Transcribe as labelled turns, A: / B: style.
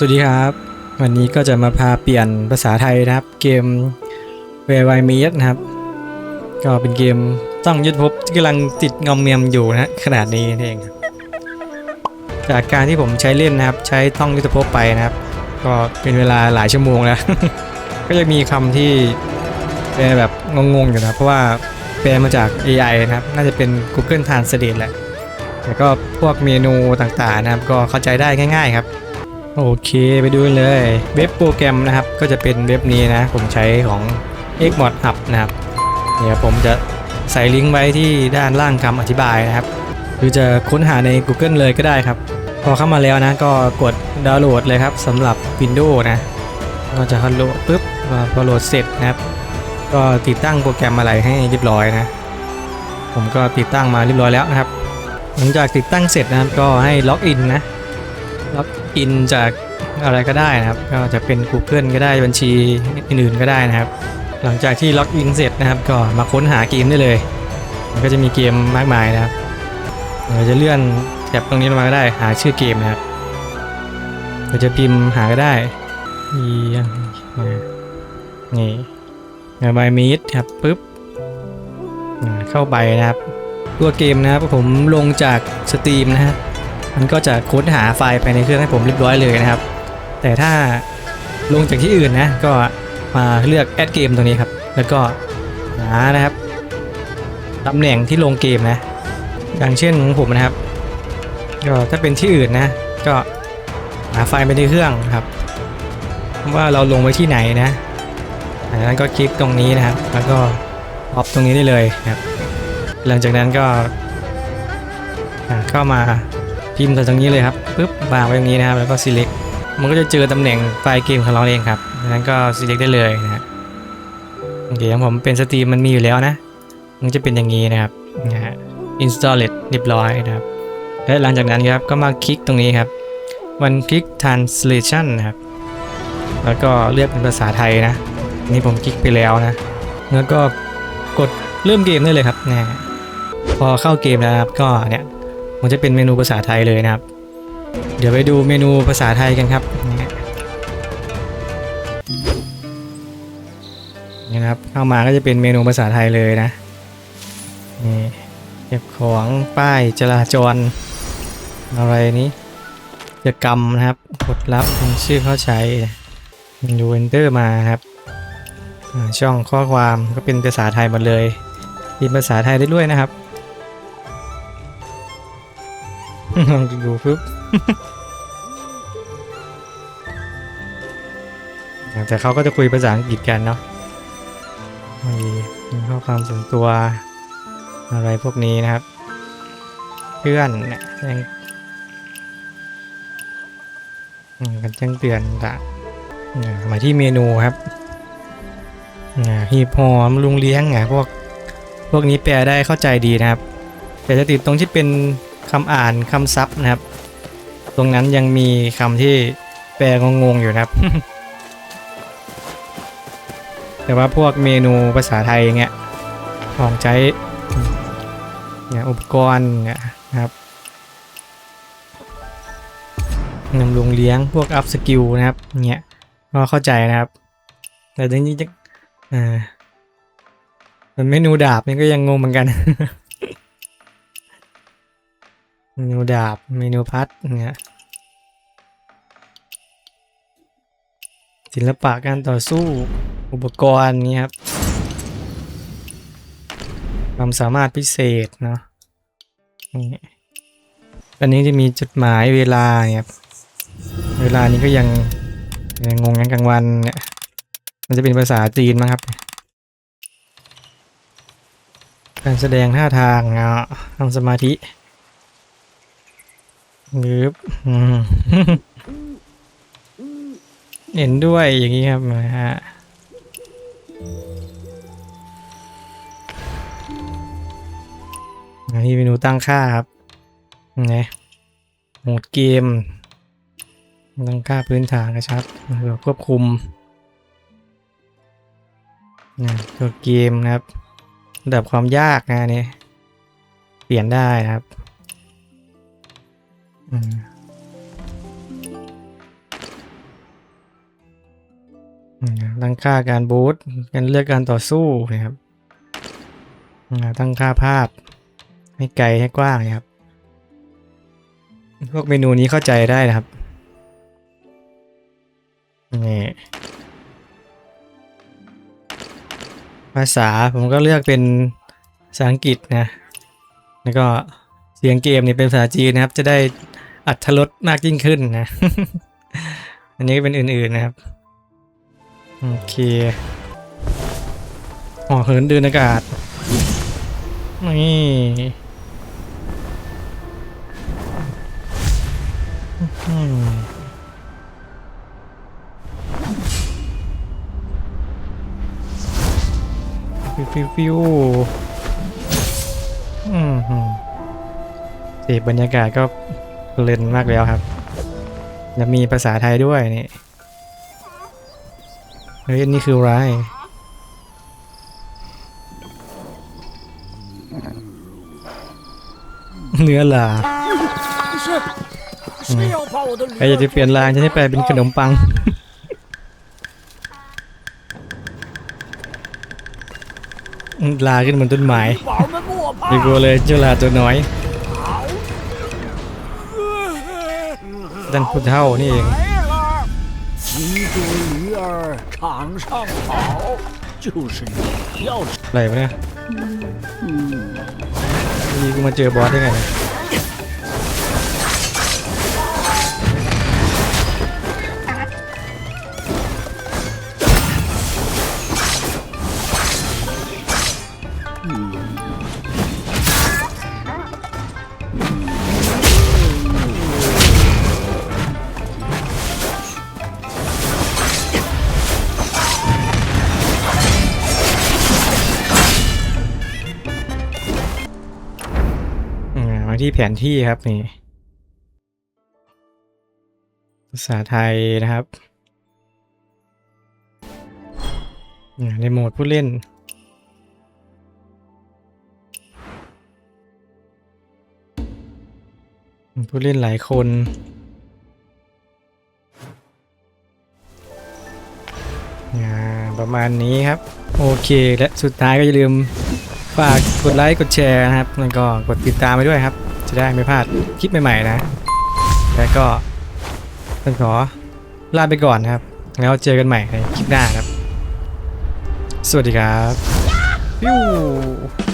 A: สวัสดีครับ วันนี้ก็จะมาพาเปลี่ยนภาษาไทยนะครับ เกม w h e r e I m e e t นะครับ ก็เป็นเกมต้องยุทธภพที่กำลังติดงอมเงียมอยู่นะขนาดนี้นั่เอง จากการที่ผมใช้เล่นนะครับ ใช้ท่องยุทธภพไปนะครับ ก็เป็นเวลาหลายชั่วโมงแล้ว ก็จะมีคำที่แปลแบบงงๆอยู่นะเพราะว่าแปลมาจาก AI นะครับ น่าจะเป็น Google Translate แหละแต่ก็พวกเมนูต่างๆนะครับ ก็เข้าใจได้ง่าย ๆ ครับ โอเคไปดูเลย เว็บโปรแกรมนะครับ ก็จะเป็นเว็บนี้นะ ผมใช้ของ Xmod Hub นะครับ เดี๋ยวผมจะใส่ลิงก์ไว้ที่ด้านล่างคำอธิบายนะครับ หรือจะค้นหาใน Google เลยก็ได้ครับ พอเข้ามาแล้วนะ ก็กดดาวน์โหลดเลยครับสำหรับ Windows นะก็จะโหลดปุ๊บพอโหลดเสร็จนะครับ ก็ติดตั้งโปรแกรมอะไรให้เรียบร้อยนะ ผมก็ติดตั้งมาเรียบร้อยแล้วนะครับ หลังจากติดตั้งเสร็จนะครับก็ให้ล็อกอินนะ อกอินจากอะไรก็ได้นะครับ ก็จะเป็น Google ก็ได้บัญชีอื่นๆก็ได้นะครับ หลังจากที่ล็อกอินเสร็จนะครับ ก็มาค้นหาเกมได้เลย มันก็จะมีเกมมากมายนะครับเราจะเลื่อนแท็บตรงนี้ลงมาก็ได้หาชื่อเกมนะครับเราจะพิมพ์หาก็ได้อีนี่งานบมีดครับปุ๊บเข้าไปนะครับ ตัวเกมนะครับผมลงจากสตรีมนะฮะ มันก็จะค้นหาไฟล์ไปในเครื่องให้ผมเรียบร้อยเลยนะครับ แต่ถ้าลงจากที่อื่นนะก็มาเลือกแอดเกมตรงนี้ครับ แล้วก็หานะครับตำแหน่งที่ลงเกมนะ อย่างเช่นของผมนะครับ ก็ถ้าเป็นที่อื่นนะ ก็หาไฟล์ไปในเครื่องครับ ว่าเราลงไว้ที่ไหนนะจากนั้นก็คลิกตรงนี้นะครับ แล้วก็ออฟตรงนี้ได้เลยครับ หลังจากนั้นก็เข้ามา พิมพ์ตรงนี้เลยครับปุ๊บวางไว้ตรงนี้นะครับแล้วก็ select มันก็จะเจอตำแหน่งไฟล์เกมของเราเองครับดังนั้นก็ select ได้เลยนะฮะโอเคของผมเป็นสตรีมมันมีอยู่แล้วนะ มันจะเป็นอย่างนี้นะครับนะฮะ install it เรียบร้อยนะครับ และหลังจากนั้นครับก็มาคลิกตรงนี้ครับวันคลิก translation นะครับ แล้วก็เลือกเป็นภาษาไทยนะ นี่ผมคลิกไปแล้วนะ แล้วก็กดเริ่มเกมได้เลยครับนะพอเข้าเกมแล้วครับก็เนี่ย มันจะเป็นเมนูภาษาไทยเลยนะครับ เดี๋ยวไปดูเมนูภาษาไทยกันครับนะนี่นะครับเข้ามาก็จะเป็นเมนูภาษาไทยเลยนะนี่เก็บของป้ายจราจร อะไรนี้กิจกรรมนะครับกดรับชื่อเข้าใช้ดู enter มาครับช่องข้อความก็เป็นภาษาไทยหมดเลยพิมพ์ภาษาไทยได้ด้วยนะครับ ลองดูปุ๊บแต่เขาก็จะคุยภาษาอังกฤษกันเนาะมีข้อความส่วนตัวอะไรพวกนี้นะครับ เพื่อนเนี่ยแจ้งกันแจ้งเตือนต่างมาที่เมนูครับอ่าหีบหอมลุงเลี้ยงอะพวกพวกนี้แปลได้เข้าใจดีนะครับ แต่จะติดตรงที่เป็น คำอ่านคำซับนะครับ ตรงนั้นยังมีคำที่แปลงงๆอยู่นะครับ แต่ว่าพวกเมนูภาษาไทยเงี้ยของใช้เนี่ยอุปกรณ์เนี่ยนะครับนำลุงเลี้ยงพวกอัพสกิลนะครับเนี่ยก็เข้าใจนะครับ แต่จริงๆจะอ่ามันเมนูดาบนี่ก็ยังงงเหมือนกัน เมนูดาบ เมนูพัดเนี่ยศิลปะการต่อสู้อุปกรณ์นี่ครับความสามารถพิเศษเนาะนี่อันนี้จะมีจุดหมายเวลาเนี่ยครับ เวลานี้ก็ยังยังงงกันกลางวันเนี่ย มันจะเป็นภาษาจีนมั้งครับ การแสดงท่าทางอะทำสมาธิ หรือเห็นด้วยอย่างนี้ครับนะฮะนนี้เมนูตั้งค่าครับไงโหมดเกม ตั้งค่าพื้นฐานกระชับเพื่อควบคุมนะตัวเกมนะครับระดับความยากนะนนี่เปลี่ยนได้นะครับ ตั้งค่าการบูตการเลือกการต่อสู้นะครับตั้งค่าภาพ ให้ไกลให้กว้างนะครับ พวกเมนูนี้เข้าใจได้นะครับ นี่ ภาษาผมก็เลือกเป็นภาษาอังกฤษนะ แล้วก็เสียงเกมนี่เป็นภาษาจีนนะครับ จะได้ อัตรสมากยิ่งขึ้นนะ อันนี้ก็เป็นอื่นๆนะครับ โอเคห่อเหินเดินอากาศ นี่ฟิวฟิวฟิวอืมหืมเสพบรรยากาศก็ เล่นมากแล้วครับ จะมีภาษาไทยด้วยนี่เฮ้ยนี่คืออะไรเนื้อหลาไอ้อยากจะเปลี่ยนลางจะให้แปลเป็นขนมปัง ลาขึ้นเหมือนต้นไม้ไม่กลัวเลยเจ้าลาตัวน้อย ดันพุทธเท่านี่เองอะไรวะเนี่ยนี่กูมาเจอบอสได้ไง ที่แผนที่ครับนี่ภาษาไทยนะครับอ่าในโหมดผู้เล่น ผู้เล่นหลายคนอ่าประมาณนี้ครับ โอเคและสุดท้ายก็อย่าลืมฝากกดไลค์กดแชร์นะครับ แล้วก็กดติดตามไปด้วยครับ จะได้ไม่พลาดคลิปใหม่ๆนะ แล้วก็ต้องขอลาไปก่อนนะครับ แล้วเจอกันใหม่ในคลิปหน้าครับ สวัสดีครับฟิว